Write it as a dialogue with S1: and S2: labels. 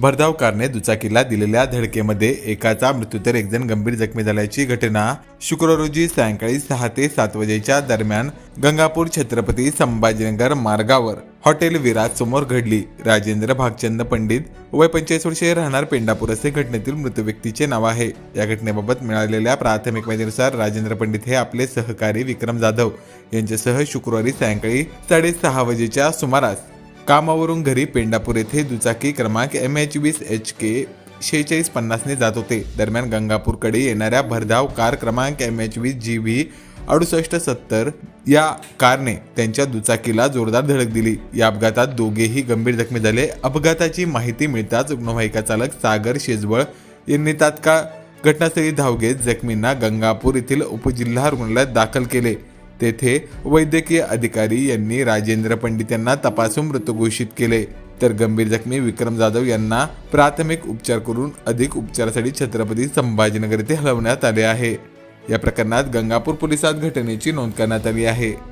S1: भरधाव कारने दुचाकीला दिलेल्या धडकेमध्ये एकाचा मृत्यू तर एकजण गंभीर जखमी झाल्याची घटना शुक्रवार रोजी सायंकाळी सहा ते सात वाजेच्या दरम्यान गंगापूर छत्रपती संभाजीनगर मार्गावर हॉटेल विराज समोर घडली. राजेंद्र भागचंद पंडित वय पंचेचाळीस वर्षे राहणार पेंडापूर असे घटनेतील मृत व्यक्तीचे नाव आहे. या घटनेबाबत मिळालेल्या प्राथमिक माहितीनुसार राजेंद्र पंडित हे आपले सहकारी विक्रम जाधव यांच्यासह शुक्रवारी सायंकाळी साडेसहा वाजेच्या सुमारास कामावरून घरी पेंडापूर येथे दुचाकी क्रमांक एम एच वीस एच के शेहेचाळीस पन्नासने जात होते. दरम्यान गंगापूरकडे येणाऱ्या भरधाव कार क्रमांक एम एच वीस जी व्ही अडुसष्ट सत्तर या कारने त्यांच्या दुचाकीला जोरदार धडक दिली. या अपघातात दोघेही गंभीर जखमी झाले. अपघाताची माहिती मिळताच रुग्णवाहिका चालक सागर शेजवळ यांनी तात्काळ घटनास्थळी धाव घेत जखमींना गंगापूर येथील उपजिल्हा रुग्णालयात दाखल केले. तेथे वैद्यकीय अधिकारी यांनी राजेंद्र पंडित यांना तपासून मृत घोषित केले. तर गंभीर जखमी विक्रम जाधव यांना प्राथमिक उपचार करून अधिक उपचारासाठी छत्रपती संभाजीनगर येथे हलवण्यात आले आहे. या प्रकरणात गंगापूर पोलिसात घटनेची नोंद करण्यात आली आहे.